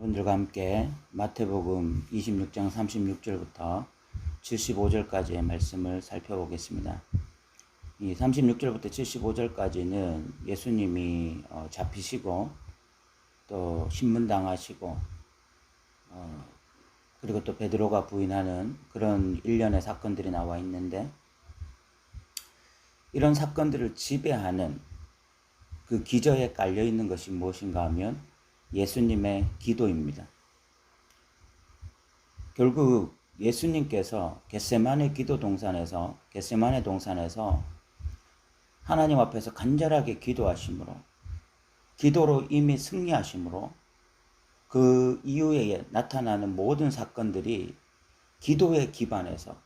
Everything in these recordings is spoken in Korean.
여러분들과 함께 마태복음 26장 36절부터 75절까지의 말씀을 살펴보겠습니다. 이 36절부터 75절까지는 예수님이 어, 잡히시고 또 신문당하시고 어, 그리고 또 베드로가 부인하는 그런 일련의 사건들이 나와 있는데 이런 사건들을 지배하는 그 기저에 깔려 있는 것이 무엇인가 하면 예수님의 기도입니다. 결국 예수님께서 겟세만의 기도 동산에서 겟세만의 동산에서 하나님 앞에서 간절하게 기도하심으로 기도로 이미 승리하심으로 그 이후에 나타나는 모든 사건들이 기도에 기반해서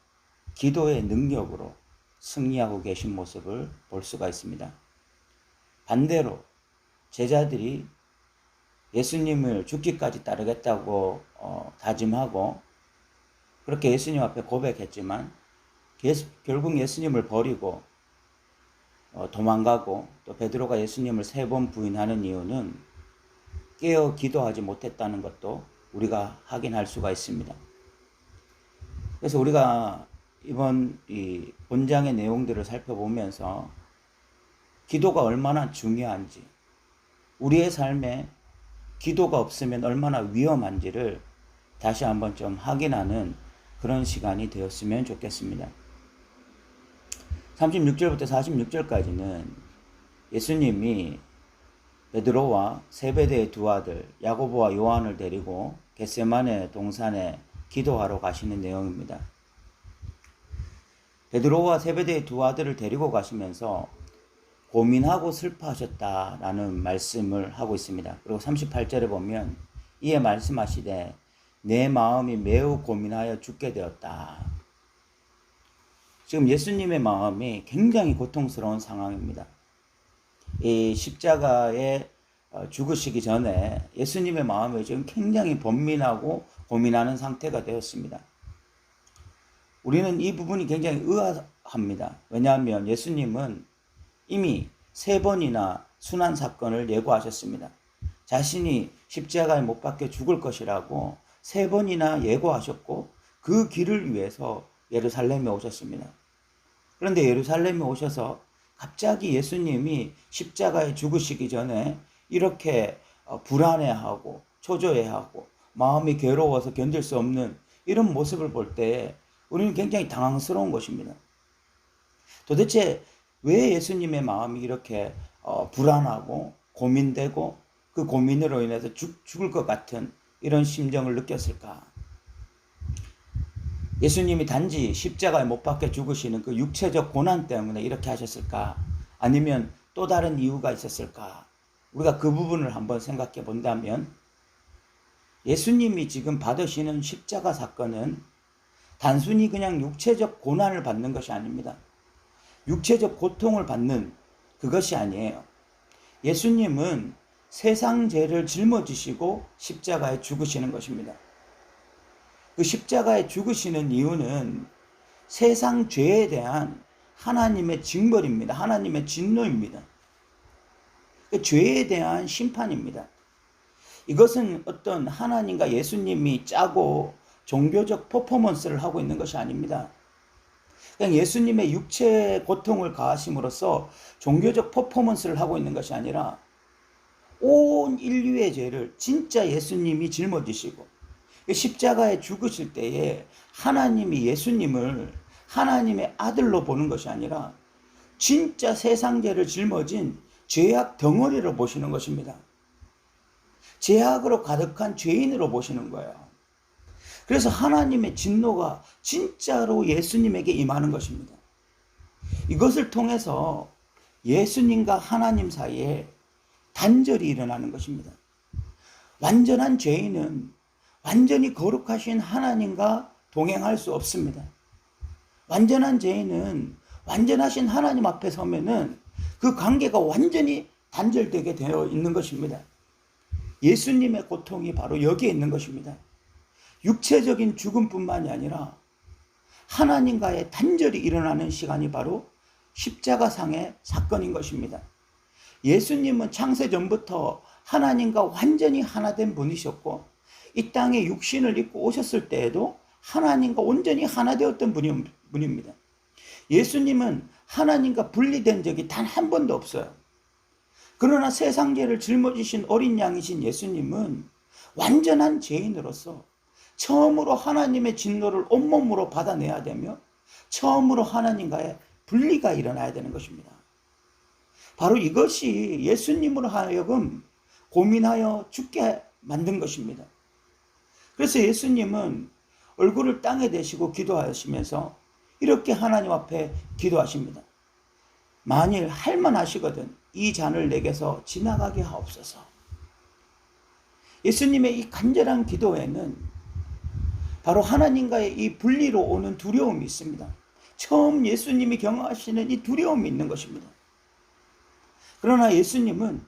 기도의 능력으로 승리하고 계신 모습을 볼 수가 있습니다. 반대로 제자들이 예수님을 죽기까지 따르겠다고 어, 다짐하고 그렇게 예수님 앞에 고백했지만 예수, 결국 예수님을 버리고 어, 도망가고 또 베드로가 예수님을 세 번 부인하는 이유는 깨어 기도하지 못했다는 것도 우리가 확인할 수가 있습니다. 그래서 우리가 이번 이 본장의 내용들을 살펴보면서 기도가 얼마나 중요한지 우리의 삶에 기도가 없으면 얼마나 위험한지를 다시 한번 좀 확인하는 그런 시간이 되었으면 좋겠습니다. 36절부터 46절까지는 예수님이 베드로와 세베대의 두 아들 야고보와 요한을 데리고 겟세만의 동산에 기도하러 가시는 내용입니다. 베드로와 세베대의 두 아들을 데리고 가시면서 고민하고 슬퍼하셨다라는 말씀을 하고 있습니다. 그리고 38절에 보면 이에 말씀하시되 내 마음이 매우 고민하여 죽게 되었다. 지금 예수님의 마음이 굉장히 고통스러운 상황입니다. 이 십자가에 어, 죽으시기 전에 예수님의 마음이 지금 굉장히 번민하고 고민하는 상태가 되었습니다. 우리는 이 부분이 굉장히 의아합니다. 왜냐하면 예수님은 이미 세 번이나 순환 사건을 예고하셨습니다. 자신이 십자가에 못 박혀 죽을 것이라고 세 번이나 예고하셨고 그 길을 위해서 예루살렘에 오셨습니다. 그런데 예루살렘에 오셔서 갑자기 예수님이 십자가에 죽으시기 전에 이렇게 어, 불안해하고 초조해하고 마음이 괴로워서 견딜 수 없는 이런 모습을 볼 때 우리는 굉장히 당황스러운 것입니다. 도대체 왜 예수님의 마음이 이렇게 어, 불안하고 고민되고 그 고민으로 인해서 죽, 죽을 것 같은 이런 심정을 느꼈을까? 예수님이 단지 십자가에 못 박혀 죽으시는 그 육체적 고난 때문에 이렇게 하셨을까? 아니면 또 다른 이유가 있었을까? 우리가 그 부분을 한번 생각해 본다면 예수님이 지금 받으시는 십자가 사건은 단순히 그냥 육체적 고난을 받는 것이 아닙니다. 육체적 고통을 받는 그것이 아니에요. 예수님은 세상 죄를 짊어지시고 십자가에 죽으시는 것입니다. 그 십자가에 죽으시는 이유는 세상 죄에 대한 하나님의 징벌입니다. 하나님의 진노입니다. 그 죄에 대한 심판입니다. 이것은 어떤 하나님과 예수님이 짜고 종교적 퍼포먼스를 하고 있는 것이 아닙니다. 그냥 예수님의 육체 고통을 가하심으로써 종교적 퍼포먼스를 하고 있는 것이 아니라 온 인류의 죄를 진짜 예수님이 짊어지시고 십자가에 죽으실 때에 하나님이 예수님을 하나님의 아들로 보는 것이 아니라 진짜 세상 죄를 짊어진 죄악 덩어리로 보시는 것입니다. 죄악으로 가득한 죄인으로 보시는 거예요. 그래서 하나님의 진노가 진짜로 예수님에게 임하는 것입니다. 이것을 통해서 예수님과 하나님 사이에 단절이 일어나는 것입니다. 완전한 죄인은 완전히 거룩하신 하나님과 동행할 수 없습니다. 완전한 죄인은 완전하신 하나님 앞에 서면은 그 관계가 완전히 단절되게 되어 있는 것입니다. 예수님의 고통이 바로 여기에 있는 것입니다. 육체적인 죽음뿐만이 아니라 하나님과의 단절이 일어나는 시간이 바로 십자가상의 사건인 것입니다. 예수님은 창세 전부터 하나님과 완전히 하나 된 분이셨고 이 땅에 육신을 입고 오셨을 때에도 하나님과 온전히 하나 되었던 분입니다. 예수님은 하나님과 분리된 적이 단 한 번도 없어요. 그러나 세상 죄를 짊어지신 어린 양이신 예수님은 완전한 죄인으로서 처음으로 하나님의 진노를 온몸으로 받아내야 되며 처음으로 하나님과의 분리가 일어나야 되는 것입니다. 바로 이것이 예수님으로 하여금 고민하여 죽게 만든 것입니다. 그래서 예수님은 얼굴을 땅에 대시고 기도하시면서 이렇게 하나님 앞에 기도하십니다. 만일 할만하시거든 이 잔을 내게서 지나가게 하옵소서. 예수님의 이 간절한 기도에는 바로 하나님과의 이 분리로 오는 두려움이 있습니다. 처음 예수님이 경험하시는 이 두려움이 있는 것입니다. 그러나 예수님은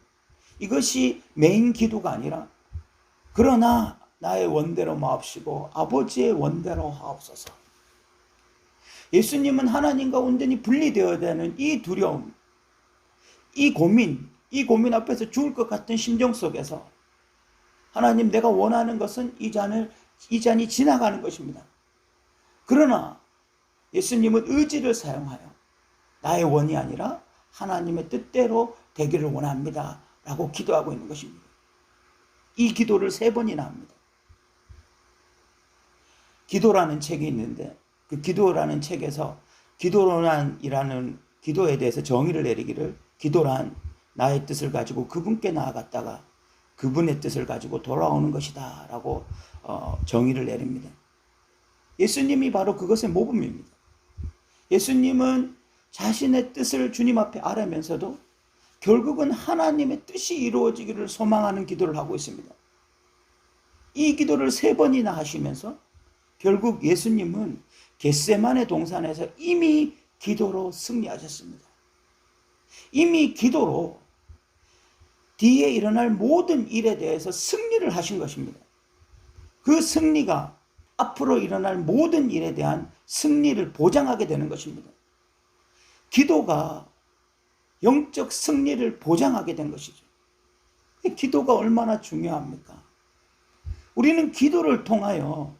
이것이 메인 기도가 아니라 그러나 나의 원대로 마옵시고 아버지의 원대로 하옵소서. 예수님은 하나님과 온전히 분리되어야 되는 이 두려움, 이 고민, 이 고민 앞에서 죽을 것 같은 심정 속에서 하나님 내가 원하는 것은 이 잔을 이 잔이 지나가는 것입니다. 그러나 예수님은 의지를 사용하여 나의 원이 아니라 하나님의 뜻대로 되기를 원합니다. 라고 기도하고 있는 것입니다. 이 기도를 세 번이나 합니다. 기도라는 책이 있는데 그 기도라는 책에서 기도란이라는 기도에 대해서 정의를 내리기를 기도란 나의 뜻을 가지고 그분께 나아갔다가 그분의 뜻을 가지고 돌아오는 것이다 라고 어, 정의를 내립니다. 예수님이 바로 그것의 모범입니다. 예수님은 자신의 뜻을 주님 앞에 아뢰면서도 결국은 하나님의 뜻이 이루어지기를 소망하는 기도를 하고 있습니다. 이 기도를 세 번이나 하시면서 결국 예수님은 겟세만의 동산에서 이미 기도로 승리하셨습니다. 이미 기도로 뒤에 일어날 모든 일에 대해서 승리를 하신 것입니다. 그 승리가 앞으로 일어날 모든 일에 대한 승리를 보장하게 되는 것입니다. 기도가 영적 승리를 보장하게 된 것이죠. 기도가 얼마나 중요합니까? 우리는 기도를 통하여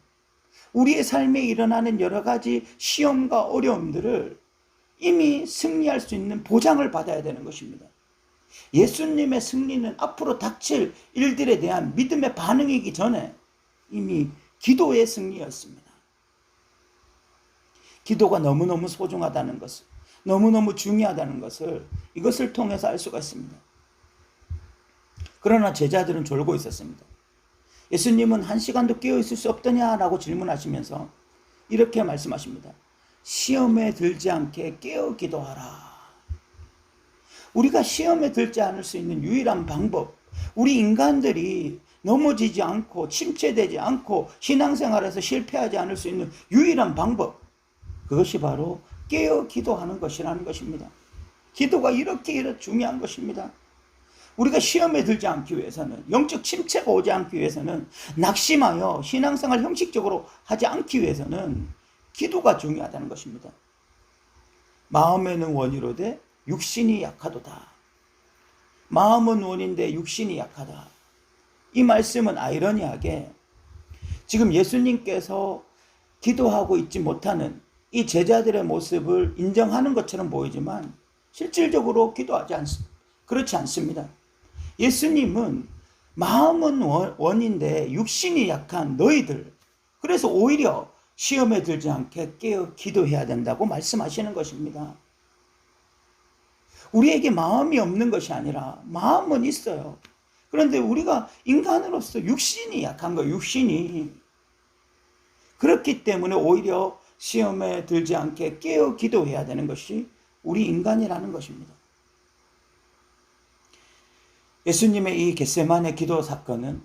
우리의 삶에 일어나는 여러 가지 시험과 어려움들을 이미 승리할 수 있는 보장을 받아야 되는 것입니다. 예수님의 승리는 앞으로 닥칠 일들에 대한 믿음의 반응이기 전에 이미 기도의 승리였습니다. 기도가 너무너무 소중하다는 것을, 너무너무 중요하다는 것을 이것을 통해서 알 수가 있습니다. 그러나 제자들은 졸고 있었습니다. 예수님은 한 시간도 깨어 있을 수 없더냐라고 질문하시면서 이렇게 말씀하십니다. 시험에 들지 않게 깨어 기도하라. 우리가 시험에 들지 않을 수 있는 유일한 방법, 우리 인간들이 넘어지지 않고 침체되지 않고 신앙생활에서 실패하지 않을 수 있는 유일한 방법, 그것이 바로 깨어 기도하는 것이라는 것입니다. 기도가 이렇게 이렇게 중요한 것입니다. 우리가 시험에 들지 않기 위해서는 영적 침체가 오지 않기 위해서는 낙심하여 신앙생활 형식적으로 하지 않기 위해서는 기도가 중요하다는 것입니다. 마음에는 원이로되 육신이 약하도다. 마음은 원인데 육신이 약하다. 이 말씀은 아이러니하게 지금 예수님께서 기도하고 있지 못하는 이 제자들의 모습을 인정하는 것처럼 보이지만 실질적으로 기도하지 않습니다. 그렇지 않습니다. 예수님은 마음은 원인데 육신이 약한 너희들. 그래서 오히려 시험에 들지 않게 깨어 기도해야 된다고 말씀하시는 것입니다. 우리에게 마음이 없는 것이 아니라 마음은 있어요. 그런데 우리가 인간으로서 육신이 약한 거, 육신이. 그렇기 때문에 오히려 시험에 들지 않게 깨어 기도해야 되는 것이 우리 인간이라는 것입니다. 예수님의 이 겟세만의 기도 사건은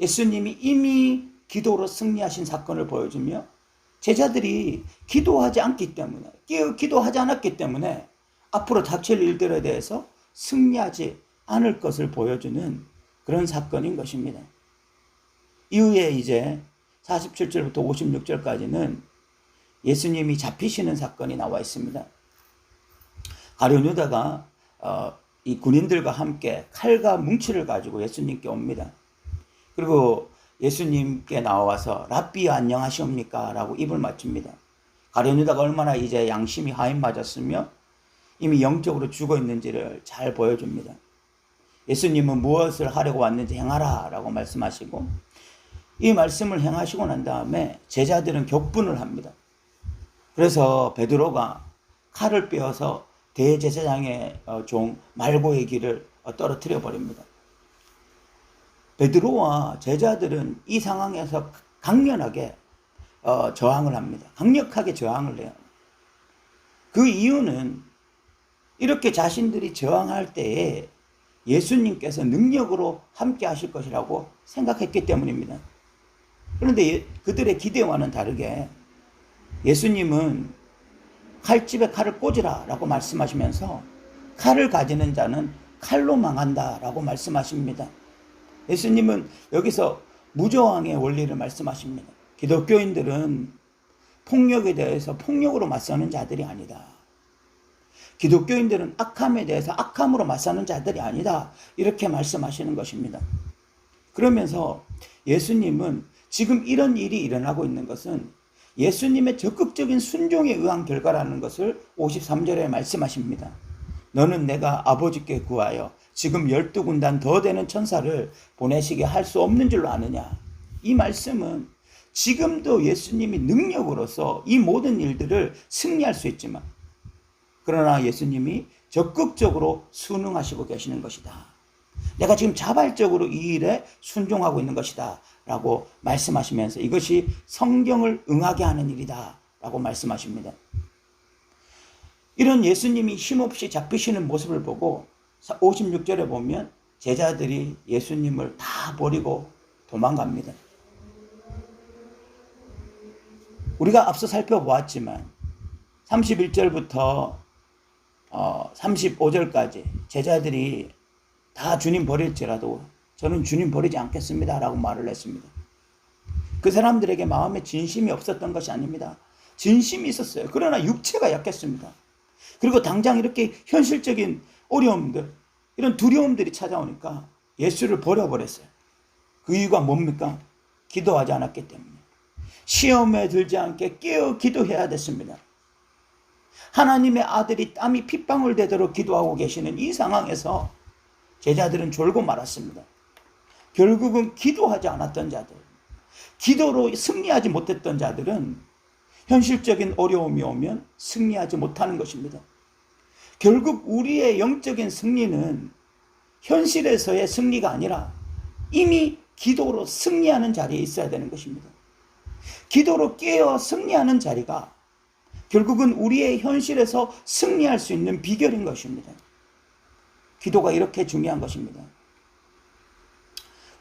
예수님이 이미 기도로 승리하신 사건을 보여주며 제자들이 기도하지 않기 때문에 깨어 기도하지 않았기 때문에 앞으로 닥칠 일들에 대해서 승리하지 않을 것을 보여주는 그런 사건인 것입니다. 이후에 이제 47절부터 56절까지는 예수님이 잡히시는 사건이 나와 있습니다. 가룟 유다가 어, 이 군인들과 함께 칼과 뭉치를 가지고 예수님께 옵니다. 그리고 예수님께 나와서 랍비 안녕하시옵니까? 라고 입을 맞춥니다. 가룟 유다가 얼마나 이제 양심이 하인 맞았으며 이미 영적으로 죽어 있는지를 잘 보여줍니다. 예수님은 무엇을 하려고 왔는지 행하라 라고 말씀하시고 이 말씀을 행하시고 난 다음에 제자들은 격분을 합니다. 그래서 베드로가 칼을 빼어서 대제사장의 어, 종 말고의 길을 어, 떨어뜨려 버립니다. 베드로와 제자들은 이 상황에서 강렬하게 어, 저항을 합니다. 강력하게 저항을 해요. 그 이유는 이렇게 자신들이 저항할 때에 예수님께서 능력으로 함께 하실 것이라고 생각했기 때문입니다. 그런데 예- 그들의 기대와는 다르게 예수님은 칼집에 칼을 꽂으라 라고 말씀하시면서 칼을 가지는 자는 칼로 망한다 라고 말씀하십니다. 예수님은 여기서 무저항의 원리를 말씀하십니다. 기독교인들은 폭력에 대해서 폭력으로 맞서는 자들이 아니다. 기독교인들은 악함에 대해서 악함으로 맞서는 자들이 아니다. 이렇게 말씀하시는 것입니다. 그러면서 예수님은 지금 이런 일이 일어나고 있는 것은 예수님의 적극적인 순종에 의한 결과라는 것을 53절에 말씀하십니다. 너는 내가 아버지께 구하여 지금 열두 군단 더 되는 천사를 보내시게 할 수 없는 줄로 아느냐. 이 말씀은 지금도 예수님이 능력으로서 이 모든 일들을 승리할 수 있지만 그러나 예수님이 적극적으로 순응하시고 계시는 것이다. 내가 지금 자발적으로 이 일에 순종하고 있는 것이다. 라고 말씀하시면서 이것이 성경을 응하게 하는 일이다. 라고 말씀하십니다. 이런 예수님이 힘없이 잡히시는 모습을 보고 56절에 보면 제자들이 예수님을 다 버리고 도망갑니다. 우리가 앞서 살펴보았지만 31절부터 어, 35절까지 제자들이 다 주님 버릴지라도 저는 주님 버리지 않겠습니다. 라고 말을 했습니다. 그 사람들에게 마음에 진심이 없었던 것이 아닙니다. 진심이 있었어요. 그러나 육체가 약했습니다. 그리고 당장 이렇게 현실적인 어려움들, 이런 두려움들이 찾아오니까 예수를 버려버렸어요. 그 이유가 뭡니까? 기도하지 않았기 때문에. 시험에 들지 않게 깨어 기도해야 됐습니다. 하나님의 아들이 땀이 핏방울 되도록 기도하고 계시는 이 상황에서 제자들은 졸고 말았습니다. 결국은 기도하지 않았던 자들, 기도로 승리하지 못했던 자들은 현실적인 어려움이 오면 승리하지 못하는 것입니다. 결국 우리의 영적인 승리는 현실에서의 승리가 아니라 이미 기도로 승리하는 자리에 있어야 되는 것입니다. 기도로 깨어 승리하는 자리가 결국은 우리의 현실에서 승리할 수 있는 비결인 것입니다. 기도가 이렇게 중요한 것입니다.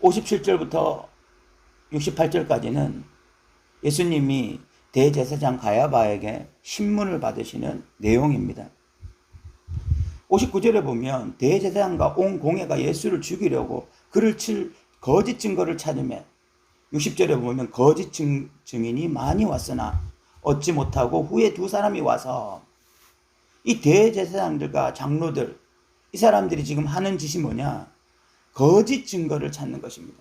57절부터 68절까지는 예수님이 대제사장 가야바에게 신문을 받으시는 내용입니다. 59절에 보면 대제사장과 온 공회가 예수를 죽이려고 그를 칠 거짓 증거를 찾으며 60절에 보면 거짓 증, 증인이 많이 왔으나 얻지 못하고 후에 두 사람이 와서 이 대제사장들과 장로들 이 사람들이 지금 하는 짓이 뭐냐? 거짓 증거를 찾는 것입니다.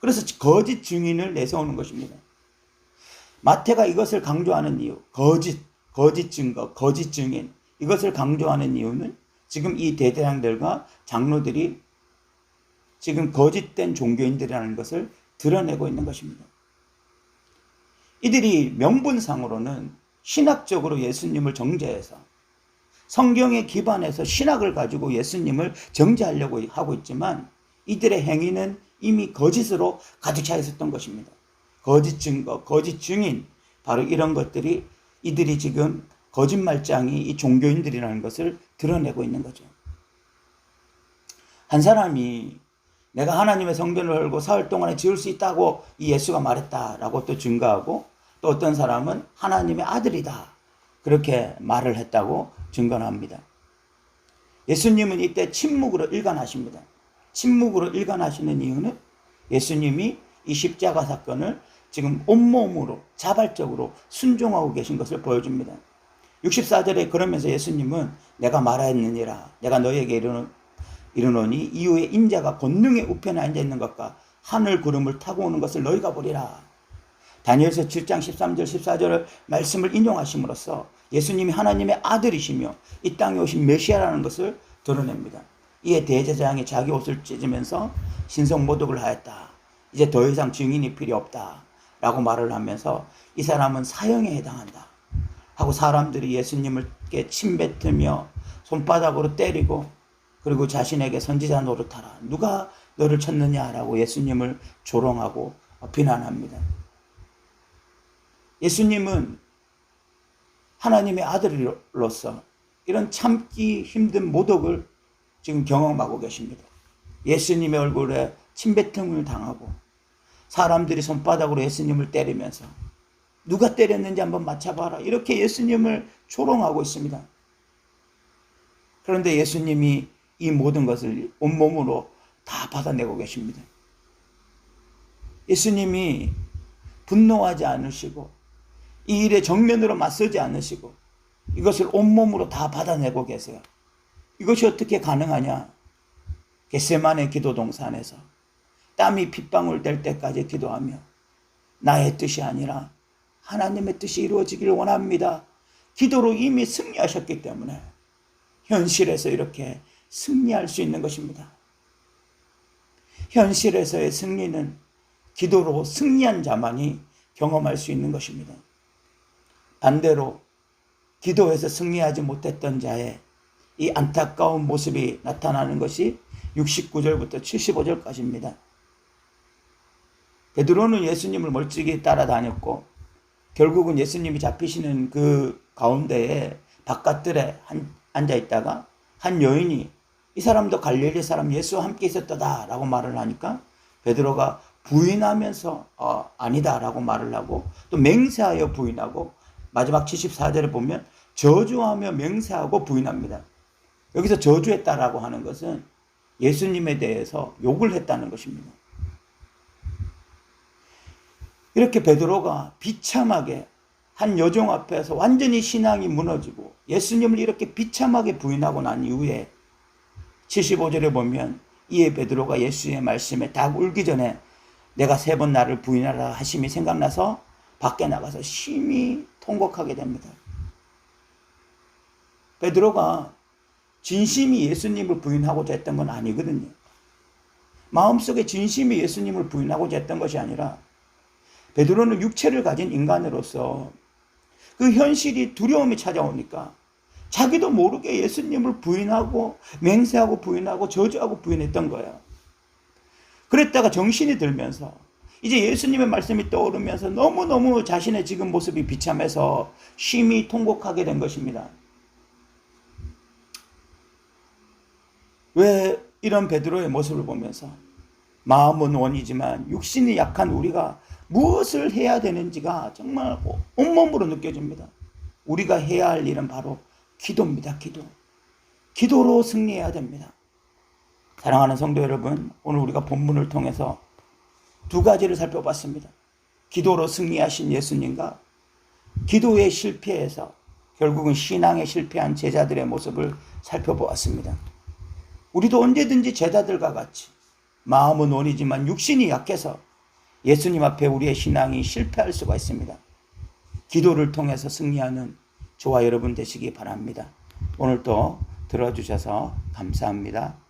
그래서 거짓 증인을 내세우는 것입니다. 마태가 이것을 강조하는 이유, 거짓, 거짓 증거, 거짓 증인, 이것을 강조하는 이유는 지금 이 대대장들과 장로들이 지금 거짓된 종교인들이라는 것을 드러내고 있는 것입니다. 이들이 명분상으로는 신학적으로 예수님을 정죄해서 성경에 기반해서 신학을 가지고 예수님을 정죄하려고 하고 있지만 이들의 행위는 이미 거짓으로 가득 차 있었던 것입니다. 거짓 증거, 거짓 증인, 바로 이런 것들이 이들이 지금 거짓말장이 이 종교인들이라는 것을 드러내고 있는 거죠. 한 사람이 내가 하나님의 성전을 열고 사흘 동안에 지을 수 있다고 이 예수가 말했다라고 또 증거하고 또 어떤 사람은 하나님의 아들이다. 그렇게 말을 했다고 증거합니다. 예수님은 이때 침묵으로 일관하십니다. 침묵으로 일관하시는 이유는 예수님이 이 십자가 사건을 지금 온몸으로 자발적으로 순종하고 계신 것을 보여줍니다. 64절에 그러면서 예수님은 내가 말하였느니라 내가 너에게 이르노, 이르노니 이후에 인자가 권능의 우편에 앉아 있는 것과 하늘 구름을 타고 오는 것을 너희가 보리라. 다니엘서 7장 13절 14절을 말씀을 인용하심으로써 예수님이 하나님의 아들이시며 이 땅에 오신 메시아라는 것을 드러냅니다. 이에 대제사장이 자기 옷을 찢으면서 신성 모독을 하였다. 이제 더 이상 증인이 필요 없다. 라고 말을 하면서 이 사람은 사형에 해당한다. 하고 사람들이 예수님을께 침뱉으며 손바닥으로 때리고 그리고 자신에게 선지자 노릇하라. 누가 너를 쳤느냐라고 예수님을 조롱하고 비난합니다. 예수님은 하나님의 아들로서 이런 참기 힘든 모독을 지금 경험하고 계십니다. 예수님의 얼굴에 침뱉음을 당하고 사람들이 손바닥으로 예수님을 때리면서 누가 때렸는지 한번 맞춰봐라. 이렇게 예수님을 조롱하고 있습니다. 그런데 예수님이 이 모든 것을 온몸으로 다 받아내고 계십니다. 예수님이 분노하지 않으시고 이 일에 정면으로 맞서지 않으시고 이것을 온몸으로 다 받아내고 계세요. 이것이 어떻게 가능하냐? 겟세만의 기도 동산에서 땀이 핏방울 될 때까지 기도하며 나의 뜻이 아니라 하나님의 뜻이 이루어지기를 원합니다. 기도로 이미 승리하셨기 때문에 현실에서 이렇게 승리할 수 있는 것입니다. 현실에서의 승리는 기도로 승리한 자만이 경험할 수 있는 것입니다. 반대로 기도에서 승리하지 못했던 자의 이 안타까운 모습이 나타나는 것이 69절부터 75절까지입니다. 베드로는 예수님을 멀찍이 따라다녔고 결국은 예수님이 잡히시는 그 가운데에 바깥들에 앉아 있다가 한 여인이 이 사람도 갈릴리 사람 예수와 함께 있었다라고 말을 하니까 베드로가 부인하면서 어, 아니다라고 말을 하고 또 맹세하여 부인하고 마지막 74절에 보면 저주하며 맹세하고 부인합니다. 여기서 저주했다라고 하는 것은 예수님에 대해서 욕을 했다는 것입니다. 이렇게 베드로가 비참하게 한 여종 앞에서 완전히 신앙이 무너지고 예수님을 이렇게 비참하게 부인하고 난 이후에 75절에 보면 이에 베드로가 예수의 말씀에 딱 울기 전에 내가 세 번 나를 부인하라 하심이 생각나서 밖에 나가서 심히 통곡하게 됩니다. 베드로가 진심이 예수님을 부인하고자 했던 건 아니거든요. 마음속에 진심이 예수님을 부인하고자 했던 것이 아니라 베드로는 육체를 가진 인간으로서 그 현실이 두려움이 찾아오니까 자기도 모르게 예수님을 부인하고 맹세하고 부인하고 저주하고 부인했던 거예요. 그랬다가 정신이 들면서 이제 예수님의 말씀이 떠오르면서 너무너무 자신의 지금 모습이 비참해서 심히 통곡하게 된 것입니다. 왜 이런 베드로의 모습을 보면서 마음은 원이지만 육신이 약한 우리가 무엇을 해야 되는지가 정말 온몸으로 느껴집니다. 우리가 해야 할 일은 바로 기도입니다. 기도. 기도로 승리해야 됩니다. 사랑하는 성도 여러분, 오늘 우리가 본문을 통해서 두 가지를 살펴봤습니다. 기도로 승리하신 예수님과 기도에 실패해서 결국은 신앙에 실패한 제자들의 모습을 살펴보았습니다. 우리도 언제든지 제자들과 같이 마음은 원이지만 육신이 약해서 예수님 앞에 우리의 신앙이 실패할 수가 있습니다. 기도를 통해서 승리하는 저와 여러분 되시기 바랍니다. 오늘도 들어주셔서 감사합니다.